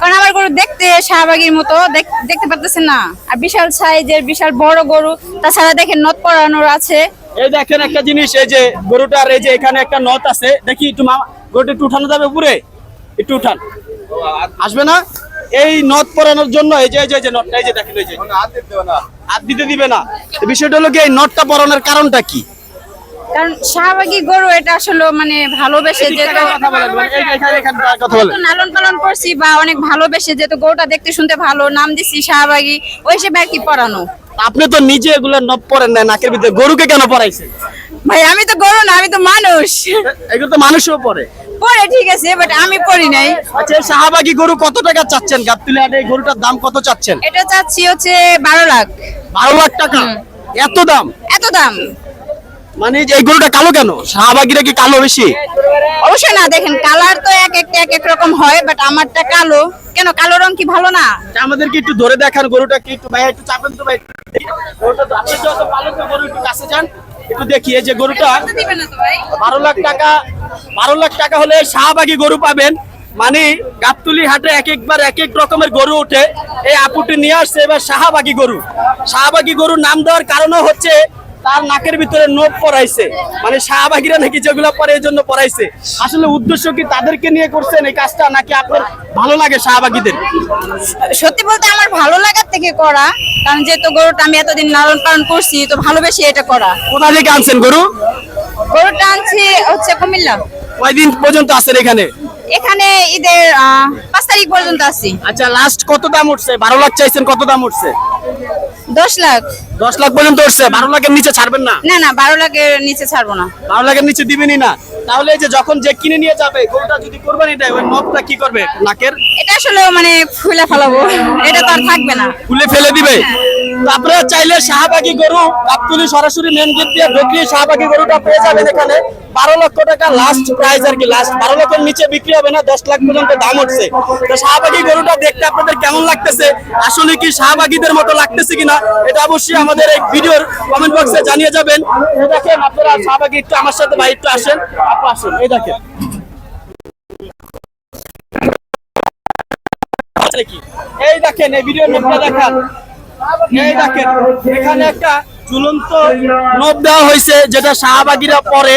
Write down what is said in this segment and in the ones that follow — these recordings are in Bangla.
কারণ আমার গরু দেখতে শাহবাগীর মতো দেখতে পারতেছেন না। আর বিশাল সাইজের বিশাল বড় গরু, তাছাড়া দেখেন নথ পরানোর আছে। এই দেখেন একটা জিনিস, এই যে গরুটার, এই যে এখানে একটা নথ আছে, দেখি একটু মামা গরুটা একটু উঠানো যাবে উপরে? একটু উঠান। আসবে না? এই নথ পরানোর জন্য, এই যে এই যে নটটা এই যে দেখেন, এই যে। হাত দিতে দিবে না। বিষয়টা হলো কি, এই নটটা পরানোর কারণটা কি? কারণ শাহবাগী গরু এটা আসলে মানে ভালোবেসে যেহেতু লালন পালন করছি বা অনেক ভালোবেসে যেহেতু গরুটা দেখতে শুনতে ভালো নাম দিছি শাহবাগী ওই হিসেবে আর কি পরানো। আপনি তো নিজে এগুলো নখ পরেন না নাকের ভিতরে। গরুকে কেন পরাইছে? ভাই আমি তো গরু না আমি তো মানুষ। এগুলো তো মানুষও পরে। পরে ঠিক আছে বাট আমি পরি নাই। আচ্ছা শাহবাগী গরু কত টাকা চাচ্ছেন? গাবতলি হাটে এই গরুটার দাম কত চাচ্ছেন? এটা চাচ্ছি হচ্ছে বারো লাখ। বারো লাখ টাকা? এত দাম? এত দাম। মানে এই গরুটা কালো কেন? শাহবাগিরা কি কালো বেশি? অবশ্যই না দেখেন কালার তো এক একটা এক এক রকম হয় বাট আমারটা কালো। কেন কালো রং কি ভালো না? আচ্ছা, আমাদেরকে একটু ধরে দেখান গরুটা কি একটু ভাই একটু চাপেন তো ভাই গরুটা তো আপনি যত পালক গরু একটু কাছে যান একটু দেখি। এই যে গরুটা দিবেন না তো ভাই। বারো লাখ টাকা বারো লাখ টাকা হলে শাহবাগী গরু পাবেন। মানে গাবতুলি হাটে এক একবার এক এক রকমের গরু ওঠে। এই আপুটি নিয়ে আসছে এবার শাহবাগী গরু। শাহবাগী গরুর নাম দেওয়ার কারণও হচ্ছে তার নাকের ভিতরে নোট পরাইছে। মানে শাহবাগীরা নাকি যেগুলো পরে এই জন্য পরাইছে। আসলে উদ্দেশ্য কি তাদেরকে নিয়ে করছেন? এই কাজটা নাকি আপনার ভালো লাগে শাহবাগীদের? সত্যি বলতে আমার ভালো লাগার থেকে করা। কারণ যেহেতু গরুটা আমি এতদিন লালন পালন করছি তো ভালোবেসে এটা করা। কোথা থেকে আনছেন গরু? গরুটা আনছি হচ্ছে কুমিল্লা। কয়দিন পর্যন্ত আছেন এখানে? এখানে ঈদের পাঁচ তারিখ পর্যন্ত আছি। আচ্ছা লাস্ট কত দাম উঠছে? বারো লাখ চাইছেন কত দাম উঠছে? দশ লাখ। দশ লাখ পর্যন্ত উঠছে বারো লাখের নিচে ছাড়বেন না? না না বারো লাখের নিচে ছাড়বো না। বারো লাখের নিচে দিবেনই না। তাহলে যে যখন যে কিনে নিয়ে যাবে গরুটা যদি কোরবানি দেয় ওই নখটা কি করবে? নাকের? এটা আসলে মানে ফুলে ফেলাবো। এটা তো আর থাকবে না। খুলে ফেলে দিবে। তো আপনারা চাইলে শাহবাগী গরু গাবতুলি সরাসরি মেন গেট দিয়ে ঢুকিয়ে শাহবাগী গরুটা পেয়ে যাবেন এখানে। বারো লক্ষ টাকা লাস্ট প্রাইস আর কি লাস্ট বারো লক্ষের নিচে বিক্রি হবে না, দশ লাখ পর্যন্ত দাম হচ্ছে তো শাহবাগী গরুটা দেখতে আপনাদের কেমন লাগতেছে? আসলে কি শাহবাগীদের মতো লাগতেছে কিনা? এটা অবশ্যই আমাদের এই ভিডিওর কমেন্ট বক্সে জানিয়ে যাবেন। দেখেন, আপনারা শাহবাগী একটু আমার সাথে ভাই একটু আসেন। আপু আসেন, এই দেখেন? এই দেখেন, এই ভিডিও দেখান। এই দেখেন, এখানে একটা ঝুলন্ত নোট দেওয়া হয়েছে, যেটা শাহবাগীরা পরে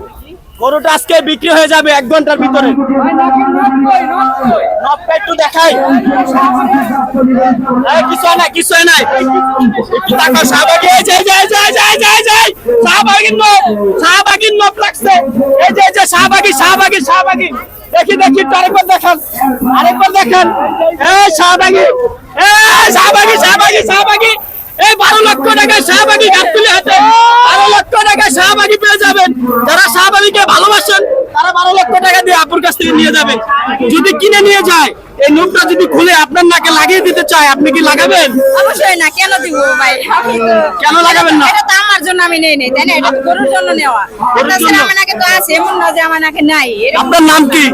গরুটা আজকে বিক্রি হয়ে যাবে এক ঘণ্টার ভিতরে। কিছু এই যে, যে, দেখি দেখি আরেকবার দেখান। আরেকবার দেখান। শাহবাগি শাহবাগি শাহবাগি এই বারো লক্ষ টাকা শাহবাগি হাতে বারো লক্ষ টাকা শাহবাগি পেয়ে যাবেন। যারা শাহবাগিকে ভালোবাসেন তারা বারো লক্ষ টাকা দিয়ে আপুর কাছ থেকে নিয়ে যাবেন যদি কিনে নিয়ে যায় এই নোটটা যদি খুলে আপনার নাকে লাগিয়ে দিতে চায় আপনি কি লাগাবেন? অবশ্যই না কেন দিব ভাই? কেন লাগাবেন না? আমার জন্য আমি নেই নেই তাই না? এটা গরুর জন্য নেওয়া। তাছাড়া আমার নাকে তো আছে এমন না যে আমার নাকে নাই আপনার নাম কি?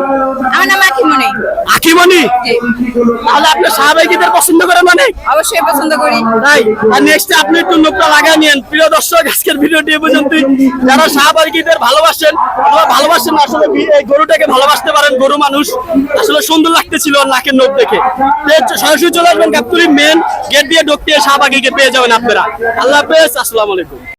আমার নাম আখিমনি আখিমণি জি, তাহলে আপনি শাহবাগীদের পছন্দ করেন মানে? অবশ্যই পছন্দ করি। তাই? আর নেক্সট আপনি একটু নোটটা লাগায় নিয়েন। প্রিয় দর্শক আজকের ভিডিওটি এ পর্যন্তই। যারা শাহবাগীদের ভালোবাসেন অথবা ভালোবাসেন আসলে এই গরুটাকে ভালোবাসতে পারেন গরু মানুষ। আসলে সুন্দর লাগতেছিল নাকের নোট দেখে। সরাসরি চলে আসবেন গাবতুলি মেন গেট দিয়ে ঢুকতে শাহবাগীকে পেয়ে যাবেন আপনারা। আল্লাহ হাফেজ আসসালামু আলাইকুম।